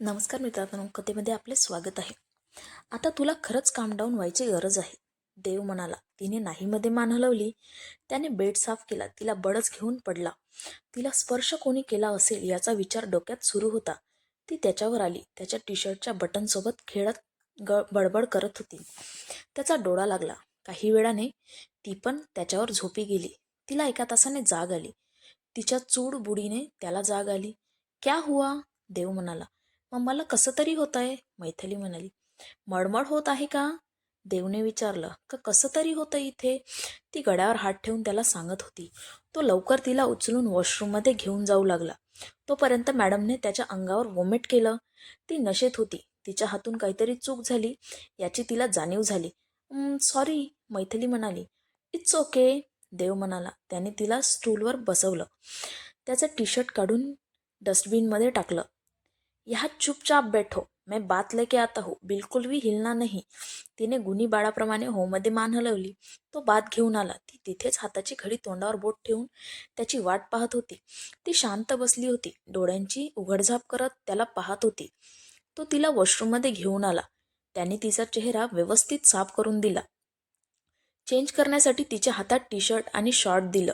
नमस्कार मित्रांनो कथेमध्ये आपले स्वागत आहे. आता तुला खरंच कामडाऊन व्हायची गरज आहे. देव म्हणाला तिने नाहीमध्ये मान हलवली. त्याने बेड साफ केला तिला बडच घेऊन पडला. तिला स्पर्श कोणी केला असेल याचा विचार डोक्यात सुरू होता. ती त्याच्यावर आली त्याच्या टी शर्टच्या बटनसोबत खेळत ग बडबड करत होती. त्याचा डोळा लागला. काही वेळाने ती पण त्याच्यावर झोपी गेली. तिला एका तासाने जाग आली. तिच्या चूड बुडीने त्याला जाग आली. क्या हुआ? देव म्हणाला. मग मला कसं तरी होत आहे मैथिली म्हणाली. मळमळ होत आहे का? देवने विचारलं. का कसं तरी होतं इथे? ती गड्यावर हात ठेवून त्याला सांगत होती. तो लवकर तिला उचलून वॉशरूममध्ये घेऊन जाऊ लागला. तोपर्यंत मॅडमने त्याच्या अंगावर वॉमिट केलं. ती नशेत होती. तिच्या हातून काहीतरी चूक झाली. याची तिला जाणीव झाली. सॉरी मैथिली म्हणाली. इट्स ओके देव म्हणाला. त्याने तिला स्टूलवर बसवलं. त्याचं टी शर्ट काढून डस्टबिनमध्ये टाकलं. यहाँ चुपचाप बैठो। मैं बात लेके आता हूँ। बिलकुल भी हिलना नाही। तिने गुणी बाळाप्रमाणे होमध्ये मान हलवली. तो बात घेऊन आला. ती तिथेच हाताची घडी तोंडावर बोट ठेवून त्याची वाट पाहत होती. ती शांत बसली होती. डोळ्यांची उघडझाप करत त्याला पाहत होती. तो तिला वॉशरूममध्ये घेऊन आला. त्याने तिचा चेहरा व्यवस्थित साफ करून दिला. चेंज करण्यासाठी तिच्या हातात टी शर्ट आणि शॉर्ट दिलं.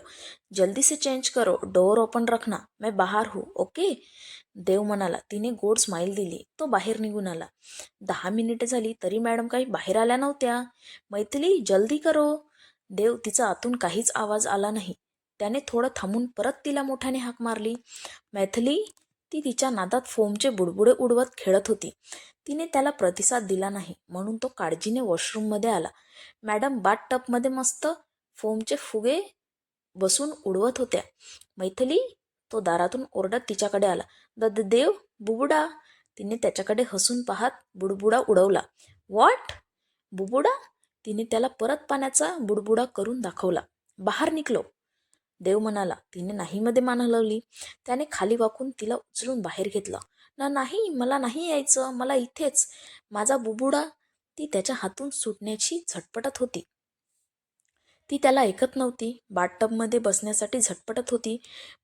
जल्दी से चेंज करो डोअर ओपन रखना मैं बाहर हूँ ओके? देव म्हणाला. तिने गोड स्माईल दिली. तो बाहेर निघून आला. दहा मिनिटे झाली तरी मॅडम काही बाहेर आल्या नव्हत्या. मैथिली जल्दी करो. देव तिचा आतून काहीच आवाज आला नाही. त्याने थोडं थांबून परत तिला मोठ्याने हाक मारली. मैथिली ती तिच्या नादात फोमचे बुडबुडे उडवत खेळत होती. तिने त्याला प्रतिसाद दिला नाही म्हणून तो काळजीने वॉशरूममध्ये आला. मॅडम बाट टपमध्ये मस्त फोमचे फुगे बसून उडवत होत्या. मैथिली तो दारातून ओरडत तिच्याकडे आला. द देव बुबुडा. तिने त्याच्याकडे हसून पाहत बुडबुडा उडवला. व्हॉट बुबुडा? तिने त्याला परत पाण्याचा बुडबुडा करून दाखवला. बाहेर निघलो देव म्हणाला तिने नाहीमध्ये मान हलवली. त्याने खाली वाकून तिला उचलून बाहेर घेतलं. ना नाही मला नाही यायचं मला इथेच. माझा बुबुडा ती त्याच्या हातून सुटण्याची झटपटत होती. ती त्याला ऐकत नव्हती. बाथटबमध्ये बसण्यासाठी झटपटत होती.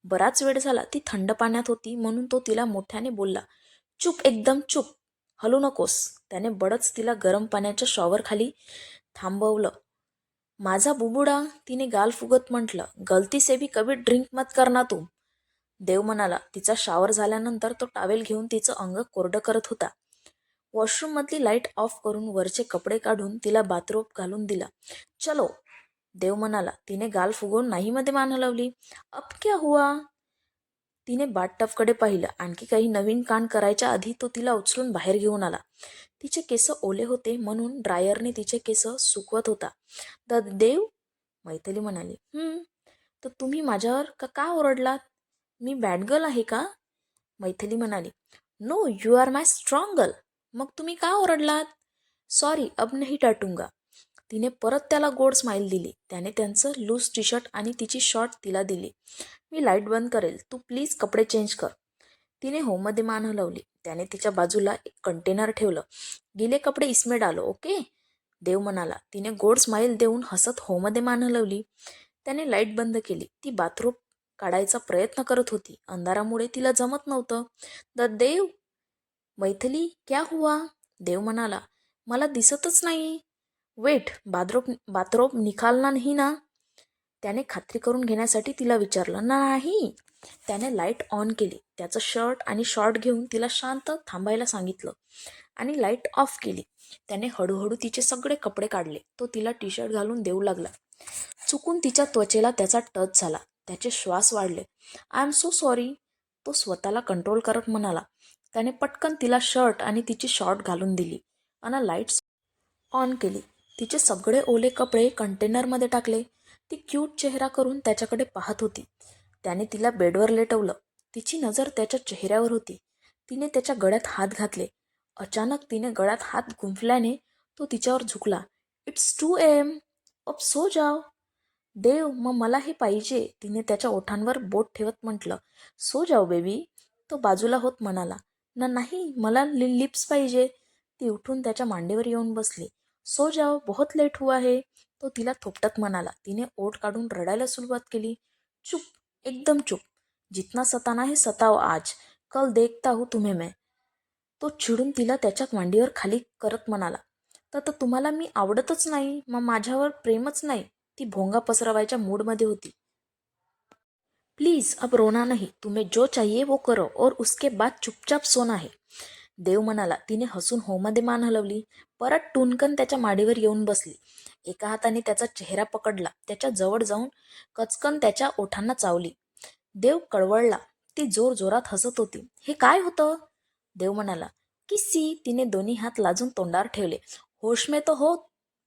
बराच वेळ झाला ती थंड पाण्यात होती म्हणून तो तिला मोठ्याने बोलला चूप एकदम चूप. हलू नकोस. त्याने बडच तिला गरम पाण्याच्या शॉवरखाली थांबवलं. माझा बुबुडा तिने गाल फुगत म्हटलं गलती से भी कभी ड्रिंक मत करना तू. देव म्हणाला तिचा शावर झाल्यानंतर तो टावेल घेऊन तिचं अंग कोरडं करत होता. वॉशरूममधली लाइट ऑफ करून वरचे कपडे काढून तिला बाथरोब घालून दिला. चलो. देव म्हणाला तिने गाल फुगवून नाहीमध्ये मान हलवली. अब क्या हुआ? तिने बाथटबकडे पाहिलं. आणखी काही नवीन कान करायच्या आधी तो तिला उचलून बाहेर घेऊन आला. तिचे केस ओले होते म्हणून ड्रायरने तिचे केस सुकवत होता. द देव? मैथिली म्हणाली. हम्म तर तुम्ही माझ्यावर का का ओरडलात? मी बॅड गर्ल आहे का? मैथिली म्हणाली. No you are my strong girl. मग तुम्ही का ओरडलात? सॉरी अब नाही टाटूंगा. तिने परत त्याला गोड स्माईल दिली. त्याने त्यांचं लूज टी शर्ट आणि तिची शॉर्ट तिला दिली. मी लाइट बंद करेल. तू प्लीज कपडे चेंज कर. तिने होममध्ये मान हलवली. त्याने तिच्या बाजूला एक कंटेनर ठेवलं. गेले कपडे इसमे डालो ओके? देव म्हणाला तिने गोड स्माईल देऊन हसत होमध्ये मान हलवली. त्याने लाइट बंद केली. ती बाथरूम काढायचा प्रयत्न करत होती. अंधारामुळे तिला जमत नव्हतं. द देव मैथिली क्या हुआ? देव म्हणाला मला दिसतच नाही. वेट बाथरोब बाथरोप निखालना नाही ना? त्याने खात्री करून घेण्यासाठी तिला विचारलं नाही. त्याने लाइट ऑन केली. त्याचं शर्ट आणि शॉर्ट घेऊन तिला शांत थांबायला सांगितलं. आणि लाइट ऑफ केली. त्याने हळूहळू तिचे सगळे कपडे काढले. तो तिला टी शर्ट घालून देऊ लागला. चुकून तिच्या त्वचेला त्याचा टच झाला. त्याचे श्वास वाढले. आय एम सो सॉरी तो स्वतःला कंट्रोल करत म्हणाला. त्याने पटकन तिला शर्ट आणि तिची शॉर्ट घालून दिली. आणि लाईट्स ऑन केली. तिचे सगळे ओले कपडे कंटेनरमध्ये टाकले. ती क्यूट चेहरा करून त्याच्याकडे पाहत होती. त्याने तिला बेडवर लेटवलं. तिची नजर त्याच्या चेहऱ्यावर होती. तिने त्याच्या गळ्यात हात घातले. अचानक तिने गळ्यात हात गुंफल्याने तो तिच्यावर झुकला. इट्स टू एम अप सो जाव देव मग मला हे पाहिजे तिने त्याच्या ओठांवर बोट ठेवत म्हटलं. सो जाव बेबी तो बाजूला होत म्हणाला. ना नाही मला लि लिप्स पाहिजे. ती उठून त्याच्या मांडीवर येऊन बसली. सो जाओ बहुत लेट हुआ आहे तो तिला थोपटत म्हणाला. तिने ओठ काढून रडायला सुरुवात केली. चुप एकदम चुप. जितना सताना है सताव आज. कल देखता हूँ तुम्हें मैं. तो चिडून तिला त्याच्या मांडीवर खाली करत म्हणाला तर तर तुम्हाला मी आवडतच नाही. मग माझ्यावर प्रेमच नाही. ती भोंगा पसरवायच्या मूडमध्ये होती. प्लीज अब रोना नाही. तुम्हें जो चाहिए वो करो. और उसके बाद चुपचाप सोना है. देव म्हणाला तिने हसून होमध्ये मान हलवली. परत टुनकन त्याच्या माडीवर येऊन बसली. एका हाताने त्याचा चेहरा पकडला. त्याच्याजवळ जाऊन कचकन त्याच्या ओठांना चावली. देव कळवळला. ती जोर जोरात हसत होती. हे काय होतं? देव म्हणाला किसी तिने दोन्ही हात लाजून तोंडावर ठेवले. होश में तो हो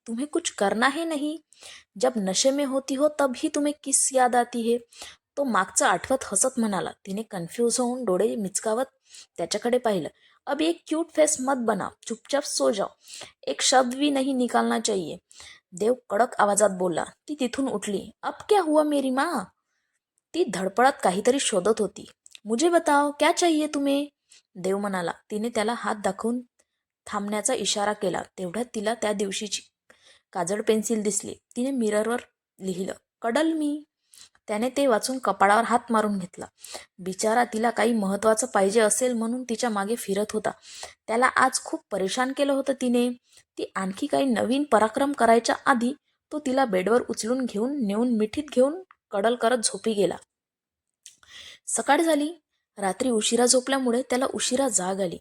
तुम्हें कुछ करना है नहीं. जब नशे में होती हो तब ही तुम्हें किस याद आती है? तो मागचं आठवत हसत म्हणाला. तिने कन्फ्यूज होऊन डोळे मिचकावत त्याच्याकडे पाहिलं. अब एक क्यूट फेस मत बना. चुपचाप सो जाओ. एक शब्द भी नहीं निकालना चाहिए. देव कडक आवाजात बोलला. ती तिथून उठली. अब क्या हुआ मेरी माँ? ती धडपडत काहीतरी शोधत होती. मुझे बताओ क्या चाहिए तुम्हें? देव म्हणाला. तिने त्याला हात दाखवून थांबण्याचा इशारा केला. तेवढ्यात तिला त्या दिवशीची काजळ पेन्सिल दिसली. तिने मिररवर लिहिलं. Cuddle me. त्याने ते वाचून कपाळावर हात मारून घेतला. बिचारा तिला काही महत्त्वाचं पाहिजे असेल म्हणून तिच्यामागे फिरत होता. त्याला आज खूप परेशान केलं होतं तिने. ती आणखी काही नवीन पराक्रम करायच्या आधी तो तिला बेडवर उचलून घेऊन नेऊन मिठीत घेऊन कडल करत झोपी गेला. सकाळ झाली. रात्री उशिरा झोपल्यामुळे त्याला उशिरा जाग आली.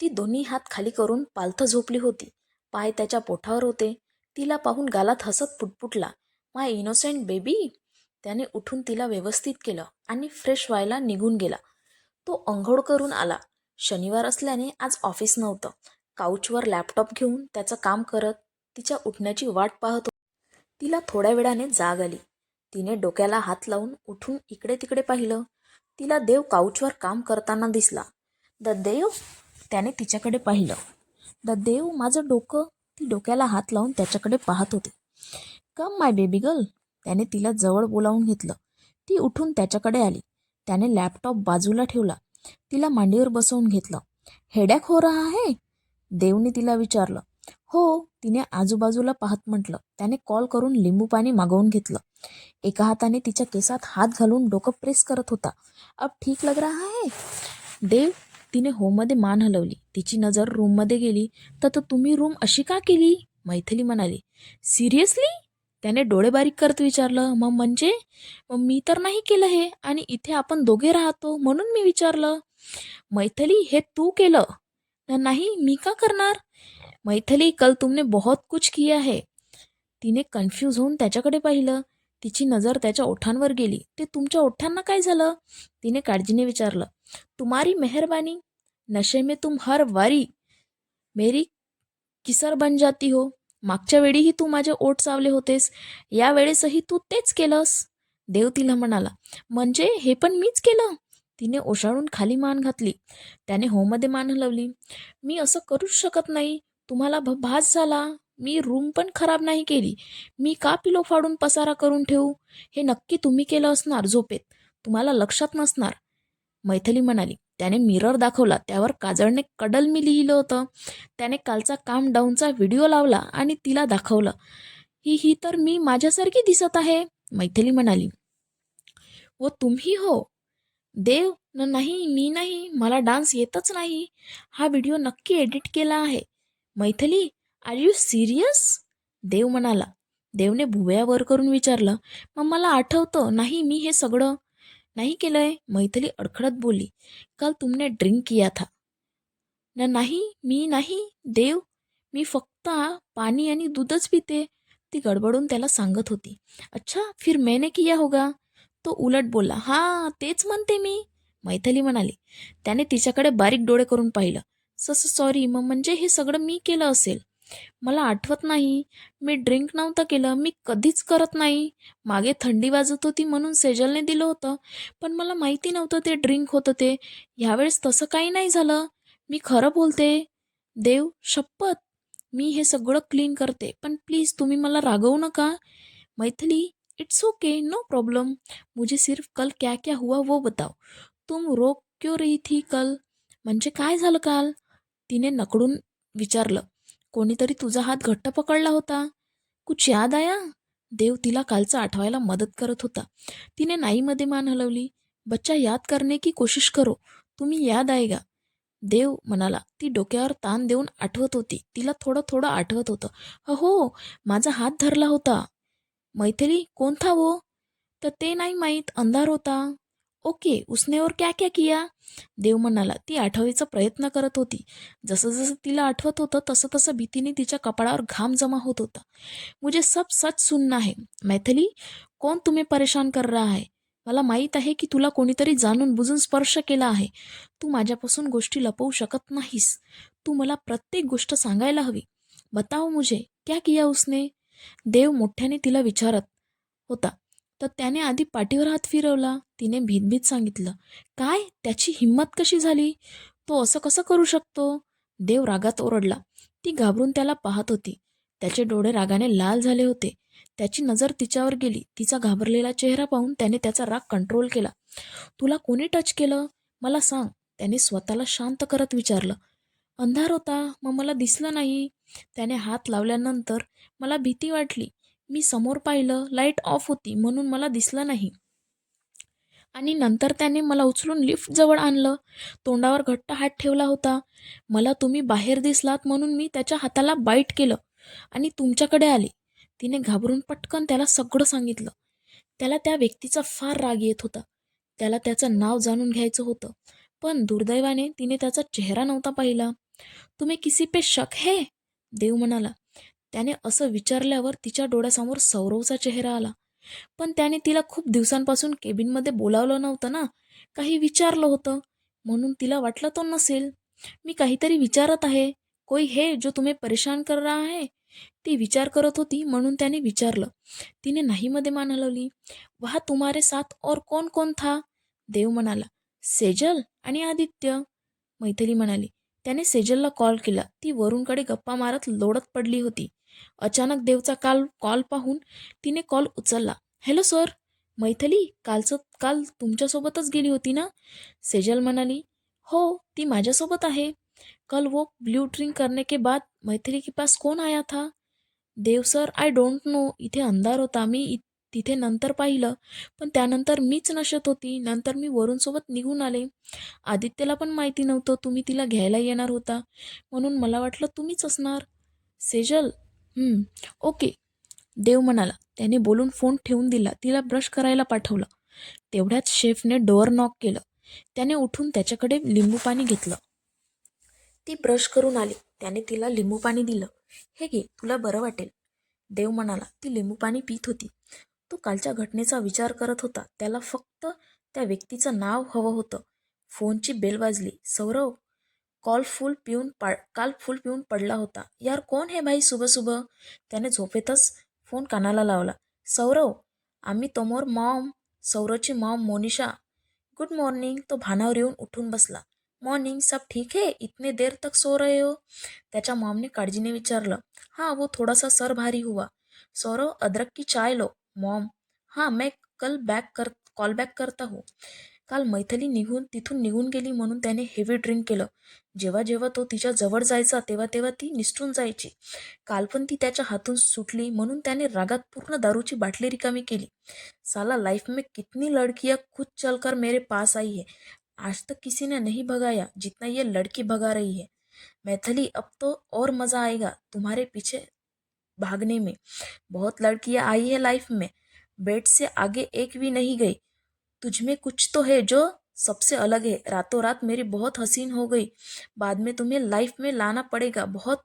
ती दोन्ही हात खाली करून पालथं झोपली होती. पाय त्याच्या पोठावर होते. तिला पाहून गालात हसत पुटपुटला. माय इनोसेंट बेबी त्याने उठून तिला व्यवस्थित केलं आणि फ्रेश व्हायला निघून गेला. तो अंघोळ करून आला. शनिवार असल्याने आज ऑफिस नव्हतं. काउचवर लॅपटॉप घेऊन त्याचं काम करत तिच्या उठण्याची वाट पाहत तिला थोड्या वेळाने जाग आली. तिने डोक्याला हात लावून उठून इकडे तिकडे पाहिलं. तिला देव काउचवर काम करताना दिसला. द देव? त्याने तिच्याकडे पाहिलं. द देव माझं डोकं. ती डोक्याला हात लावून त्याच्याकडे पाहत होती. कम माय बेबी गर्ल त्याने तिला जवळ बोलावून घेतलं. ती उठून त्याच्याकडे आली. त्याने लॅपटॉप बाजूला ठेवला. तिला मांडीवर बसवून घेतलं. हेडॅक हो रहा है देवने तिला विचारलं. हो तिने आजूबाजूला पाहत म्हटलं. त्याने कॉल करून लिंबू पाणी मागवून घेतलं. एका हाताने तिच्या केसात हात घालून डोकं प्रेस करत होता. अब ठीक लग रहा है? देव तिने होममध्ये मान हलवली. तिची नजर रूममध्ये गेली. तर तर तुम्ही रूम अशी का केली? मैथिली म्हणाली. सिरियसली त्याने डोळे बारीक करत विचारलं मग म्हणजे? मग मी तर नाही केलं हे आणि इथे आपण दोघे राहतो म्हणून मी विचारलं मैथली हे तू केलं? "न- नाही मी का करणार? मैथली कल तुमने बहुत कुछ किया है. तिने कन्फ्यूज होऊन त्याच्याकडे पाहिलं. तिची नजर त्याच्या ओठांवर गेली. ते तुमच्या ओठांना काय झालं? तिने काळजीने विचारलं तुम्हारी मेहरबानी नशे में तुम हर वारी मेरी किसर बन जाती हो. मागच्या वेळीही तू माझे ओठ चावले होतेस या वेळेसही तू तेच केलंस. देव तिला म्हणाला म्हणजे हे पण मीच केलं? तिने ओशाळून खाली मान घातली. त्याने होमध्ये मान हलवली. मी असं करूच शकत नाही. तुम्हाला भ भास झाला. मी रूम पण खराब नाही केली. मी का पिलो फाडून पसारा करून ठेवू? हे नक्की तुम्ही केलं असणार झोपेत. तुम्हाला लक्षात नसणार. मैथिली म्हणाली त्याने मिरर दाखवला. त्यावर काजळने कडल मी लिहिलं होतं. त्याने कालचा काम डाऊनचा व्हिडिओ लावला आणि तिला दाखवलं. ही ही तर मी माझ्यासारखी दिसत आहे मैथिली म्हणाली. व तुम्ही हो. देव न नाही मी नाही मला डान्स येतच नाही. हा व्हिडिओ नक्की एडिट केला आहे. Maithili are you serious Dev म्हणाला. देवने भुवया वर करून विचारलं. मग मला आठवतं नाही मी हे सगळं. नहीं केलंय? मैथिली अडखडत बोली कल तुमने ड्रिंक किया था. ना नाही मी नाही देव. मी फक्त पाणी आणि दूधच पिते ती गडबडून त्याला सांगत होती. अच्छा फिर मैंने किया होगा? तो उलट बोलला हां तेच म्हणते मी. मैथली म्हणाली त्याने तिच्याकडे बारीक डोळे करून पाहिलं. सस सॉरी मग म्हणजे हे सगळं मी केलं असेल. मला आठवत नाही. मी ड्रिंक नव्हतं केलं मी कधीच करत नाही. मागे थंडी वाजत होती म्हणून सेजलने दिलं होतं पण मला माहिती नव्हतं ते ड्रिंक होतं ते. ह्यावेळेस तसं काही नाही झालं. मी खरं बोलते देव शपथ. मी हे सगळं क्लीन करते पण प्लीज तुम्ही मला रागवू नका. Maithili it's okay no problem. मुझे सिर्फ कल क्या क्या हुआ वो बताओ. तुम रो क्यों रही थी कल? म्हणजे काय झालं काल? तिने नकडून विचारलं. कोणीतरी तुझा हात घट्ट पकडला होता. कुछ याद आया देव तिला कालचं आठवायला मदत करत होता. तिने नाईमध्ये मान हलवली. बच्चा याद करणे की कोशिश करो. तुम्ही याद आएगा देव म्हणाला ती डोक्यावर ताण देऊन आठवत होती. तिला थोडं थोडं आठवत होतं. अहो माझा हात धरला होता. मैथिली कोण था वो? तर ते नाही माहीत अंधार होता. ओके उसने और क्या क्या? किया देव म्हणाला ती आठवायचा प्रयत्न करत होती. जसं जसं तिला आठवत होतं तसं तसं भीतीने तिच्या कपाळावर घाम जमा होत होता. मुझे सब सच सुनना है. मैथिली कोण तुम्ही परेशान कर रहा है? मला माहीत आहे की तुला कोणीतरी जाणून बुजून स्पर्श केला आहे. तू माझ्यापासून गोष्टी लपवू शकत नाहीस. तू मला प्रत्येक गोष्ट सांगायला हवी. बताओ मुझे क्या किया उसने? देव मोठ्याने तिला विचारत होता. तर त्याने आधी पाठीवर हात फिरवला. तिने भीतभीत सांगितलं काय? त्याची हिंमत कशी झाली? तो असं कसं करू शकतो? देव रागात ओरडला. ती घाबरून त्याला पाहत होती. त्याचे डोळे रागाने लाल झाले होते. त्याची नजर तिच्यावर गेली. तिचा घाबरलेला चेहरा पाहून त्याने त्याचा राग कंट्रोल केला. तुला कोणी टच केलं? मला सांग. त्याने स्वतःला शांत करत विचारलं. अंधार होता मग मला दिसलं नाही. त्याने हात लावल्यानंतर मला भीती वाटली. मी समोर पाहिलं लाइट ऑफ होती म्हणून मला दिसलं नाही. आणि नंतर त्याने मला उचलून लिफ्टजवळ आणलं. तोंडावर घट्ट हात ठेवला होता. मला तुम्ही बाहेर दिसलात म्हणून मी त्याच्या हाताला बाईट केलं आणि तुमच्याकडे आले. तिने घाबरून पटकन त्याला सगळं सांगितलं. त्याला त्या व्यक्तीचा फार राग येत होता. त्याला त्याचं नाव जाणून घ्यायचं होतं. पण दुर्दैवाने तिने त्याचा चेहरा नव्हता पाहिला. तुम्ही किसी पे शक है? देव म्हणाला. त्याने असं विचारल्यावर तिच्या डोळ्यासमोर सौरवचा चेहरा आला. पण त्याने तिला खूप दिवसांपासून केबिनमध्ये बोलावलं नव्हतं ना. काही विचारलं होतं. म्हणून तिला वाटलं तो नसेल. मी काहीतरी विचारत आहे. कोई हे जो तुम्ही परेशान कर रहा है? ती विचार करत होती म्हणून त्याने विचारलं. तिने नाहीमध्ये मान हलवली वहा तुम्हारे साथ और कोण कोण था? देव म्हणाला. सेजल आणि आदित्य. मैथिली म्हणाली. त्याने सेजलला कॉल केला. ती वरूनकडे गप्पा मारत लोडत पडली होती. अचानक देवचा काल कॉल पाहून तिने कॉल उचलला. हॅलो सर मैथिली कालचं काल तुमच्यासोबतच गेली होती ना? सेजल म्हणाली हो ती माझ्यासोबत आहे. कल वो ब्लू ड्रिंक करने के बाद मैथिली के पास कौन आया था? Dev sir I don't know इथे अंधार होता. मी इ तिथे नंतर पाहिलं. पण त्यानंतर मीच नशत होती. नंतर मी वरूनसोबत निघून आले. आदित्यला पण माहिती नव्हतं. तुम्ही तिला घ्यायला येणार होता. म्हणून मला वाटलं तुम्हीच असणार. सेजल ओके. देव म्हणाला त्याने बोलून फोन ठेवून दिला तिला ब्रश करायला पाठवलं. तेवढ्यात शेफने डोअर नॉक केलं. त्याने उठून त्याच्याकडे लिंबू पाणी घेतलं. ती ब्रश करून आली. त्याने तिला लिंबू पाणी दिलं. हे घे तुला बरं वाटेल. देव म्हणाला ती लिंबू पाणी पित होती. तो कालच्या घटनेचा विचार करत होता. त्याला फक्त त्या व्यक्तीचं नाव हवं होतं. फोनची बेल वाजली. सौरव कॉल फुल पिऊन पा काल फुल पिऊन पडला होता. यार कोण हे भाई सुबह सुबह? त्याने झोपेतच फोन कानाला लावला. सौरव आम्ही तोमोर मॉम सौरवची मॉम मोनिशा गुड मॉर्निंग. तो भानावर येऊन उठून बसला. मॉर्निंग सब ठीक है? इतने देर तक सो रहे हो? त्याच्या मॉमने काळजीने विचारलं. हां वो थोडासा सर भारी हुआ. सौरव अदरक की चाय लो. मॉम हां मैं कल बॅक कर कॉल बॅक करता हूँ. काल मैथिली निघून तिथून निघून गेली म्हणून त्याने हेवी ड्रिंक केलं. जेव्हा जेव्हा तो तिच्या जवळ जायचा, तेव्हा तेव्हा ती निसटून जायची. काल पण ती त्याच्या हातून सुटली म्हणून त्याने रागात पूर्ण दारूची बाटली रिकामी केली. साला लाइफ में कितनी लड़कियाँ खुद चलकर मेरे पास आई है. आज तक किसी ने नहीं भगाया जितना ये लड़की भगा रही है। मैथिली, अब तो और मज़ा आएगा तुम्हारे पीछे भागने में। बहुत लड़कियाँ आई है लाइफ में। बेड से आगे एक भी नहीं गई। तुझ में कुछ तो है जो सबसे अलग है। रातों रात मेरी बहुत हसीन हो गई। बाद में तुम्हें लाइफ में लाना पड़ेगा। बहुत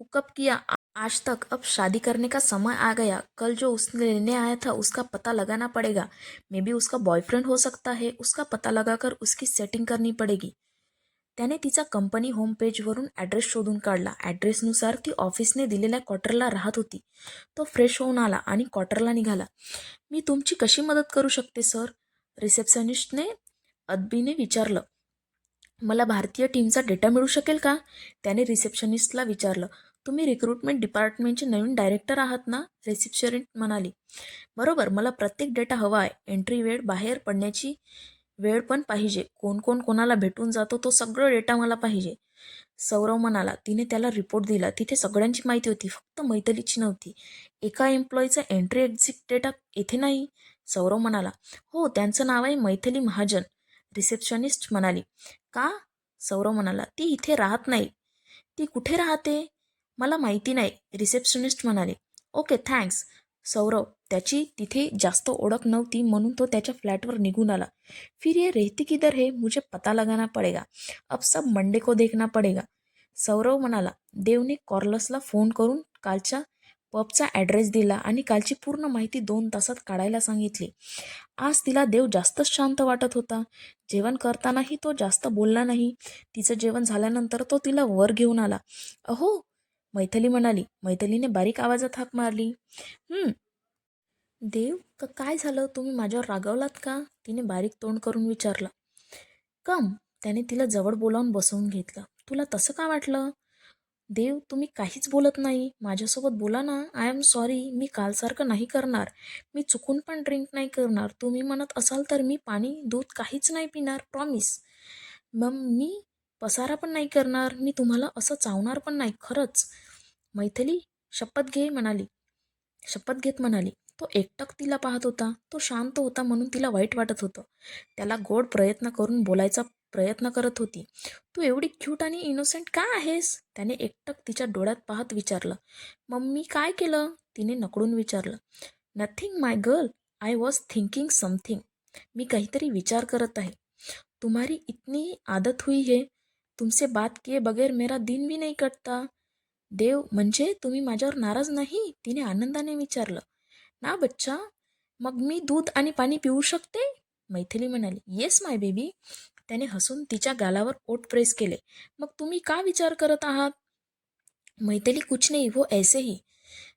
हुकअप किया। आज तक अब शादी करने का समय आ गया। कल जो उसने लेने आया था, उसका पता लगाना पड़ेगा। मे बी उसका बॉयफ्रेंड हो सकता है। उसका पता लगाकर उसकी सेटिंग करनी पडेगी। त्याने तिचा कंपनी होम पेजवरून ॲड्रेस शोधून काढला। ॲड्रेसनुसार ती ऑफिसने दिलेल्या क्वार्टरला राहत होती. तो फ्रेश होऊन आला आणि क्वार्टरला निघाला. मी तुमची कशी मदत करू शकते सर रिसेप्शनिस्टने अदबीने विचारलं मला भारतीय टीमचा डेटा मिळू शकेल का? त्याने रिसेप्शनिस्टला विचारलं तुम्ही रिक्रुटमेंट डिपार्टमेंटचे नवीन डायरेक्टर आहात ना? रिसेप्शनिस्ट म्हणाली बरोबर मला प्रत्येक डेटा हवा आहे. एंट्री वेळ बाहेर पडण्याची वेळ पण पाहिजे. कोण कोण कोणाला भेटून जातो तो सगळं डेटा मला पाहिजे. सौरव म्हणाला तिने त्याला रिपोर्ट दिला. तिथे सगळ्यांची माहिती होती. फक्त मैथिलीची नव्हती. एका एम्प्लॉईचा एंट्री एक्झिट डेटा येथे नाही. सौरव म्हणाला हो त्यांचं नाव आहे मैथिली महाजन. रिसेप्शनिस्ट म्हणाली का? सौरव म्हणाला ती इथे राहत नाही. ती कुठे राहते? मला माहिती नाही. रिसेप्शनिस्ट म्हणाले ओके थँक्स. सौरव त्याची तिथे जास्त ओळख नव्हती म्हणून तो त्याच्या फ्लॅटवर निघून आला. फिर ये रहती किधर है? मुझे पता लगाना पडेगा. अब सब मंडे को देखना पडेगा. सौरव म्हणाला देवने कॉर्लसला फोन करून कालच्या पबचा ॲड्रेस दिला आणि कालची पूर्ण माहिती दोन तासात काढायला सांगितली. आज तिला देव जास्तच शांत वाटत होता. जेवण करतानाही तो जास्त बोलला नाही. तिचं जेवण झाल्यानंतर तो तिला वर घेऊन आला. अहो मैथली म्हणाली. मैथलीने बारीक आवाजात हाक मारली. देव का काय झालं? तुम्ही माझ्यावर रागावलात का? तिने बारीक तोंड करून विचारलं. कम. त्याने तिला जवळ बोलावून बसवून घेतलं. तुला तसं का वाटलं? देव तुम्ही काहीच बोलत नाही. माझ्यासोबत बोला ना. आय एम सॉरी मी कालसारखं नाही करणार. मी चुकून पण ड्रिंक नाही करणार. तुम्ही म्हणत असाल तर मी पाणी दूध काहीच नाही पिणार. प्रॉमिस मग मी पसारा पण नाही करणार. मी तुम्हाला असं चावणार पण नाही. खरंच. मैथिली शपथ घे म्हणाली. शपथ घेत म्हणाली. तो एकटक तिला पाहत होता. तो शांत होता म्हणून तिला वाईट वाटत होतं. त्याला गोड प्रयत्न करून बोलायचा प्रयत्न करत होती. तू एवढी क्यूट आणि इनोसेंट का आहेस? त्याने एकटक तिच्या डोळ्यात पाहत विचारलं. मम्मी काय केलं? तिने नकडून विचारलं. Nothing my girl I was thinking something मी काहीतरी विचार करत आहे. तुम्हारी इतनी आदत हुई है. तुमसे बात किए बगैर मेरा दिन भी नहीं कटता. देव म्हणजे तुम्ही माझ्यावर नाराज नाही? तिने आनंदाने विचारलं. ना बच्चा. मग मी दूध आणि पाणी पिऊ शकते? मैथिली म्हणाली. येस माय बेबी त्याने हसून तिच्या गालावर ओट प्रेस केले. मग तुम्ही का विचार करत आहात? मैथिली कुछ नाही वो ऐसे ही.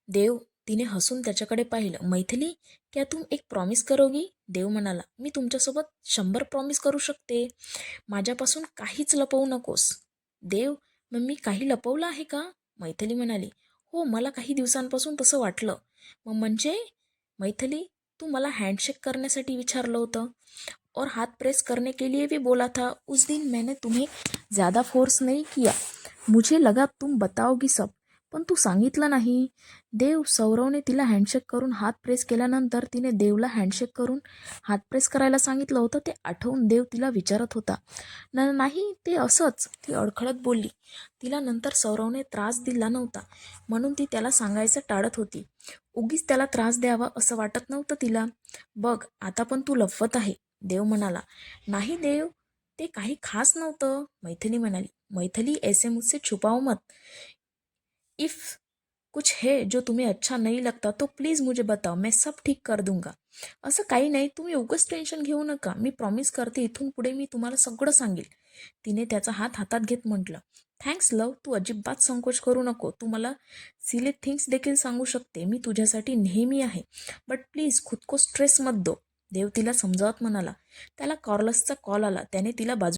देव तिने हसून त्याच्याकडे पाहिलं. मैथिली क्या तुम एक प्रॉमिस करोगी? देव म्हणाला मी तुमच्यासोबत शंभर प्रॉमिस करू शकते. माझ्यापासून काहीच लपवू नकोस. देव मग मी काही लपवलं आहे का? मैथिली म्हणाली हो मला काही दिवसांपासून तसं वाटलं. मग म्हणजे? मैथिली तू मला हँडशेक करण्यासाठी विचारलं होतं. और हाथ प्रेस करने के लिए भी बोला था. उस दिन मैंने तुम्हें ज़्यादा फोर्स नहीं किया. मुझे लगा तुम बताओगी सब. पण तू सांगितलं नाही. देव सौरवने तिला हँडशेक करून हात प्रेस केल्यानंतर तिने देवला हँडशेक करून हात प्रेस करायला सांगितलं होतं. ते आठवून देव तिला विचारत होता. न नाही ते असंच. ती अडखळत बोलली. तिला नंतर सौरवने त्रास दिला नव्हता. म्हणून ती त्याला सांगायचं टाळत होती. उगीच त्याला त्रास द्यावा असं वाटत नव्हतं तिला. बघ आता पण तू लपवत आहे देव म्हणाला. नाही देव ते काही खास नव्हतं मैथिली म्हणाली. मैथिली ऐसे मुझसे छुपाओ मत इफ़ कुछ है जो तुम्हें अच्छा नहीं लगता तो प्लीज़ मुझे बताओ मैं सब ठीक कर दूंगा। असं काही नाही तुम्ही उगच टेन्शन घेऊ नका. मी प्रॉमिस करते इथून पुढे मी तुम्हाला सगळं सांगेल. तिने त्याचा हात हातात घेत म्हटलं थँक्स लव तू अजिबात संकोच करू नको. तू मला सिले थिंग्स देखील सांगू शकते. मी तुझ्यासाठी नेहमी आहे. बट प्लीज खुदको स्ट्रेस मत दो. देव तिला समजावत म्हणाला. त्याला कॉर्लसचा कॉल आला. त्याने तिला बाजू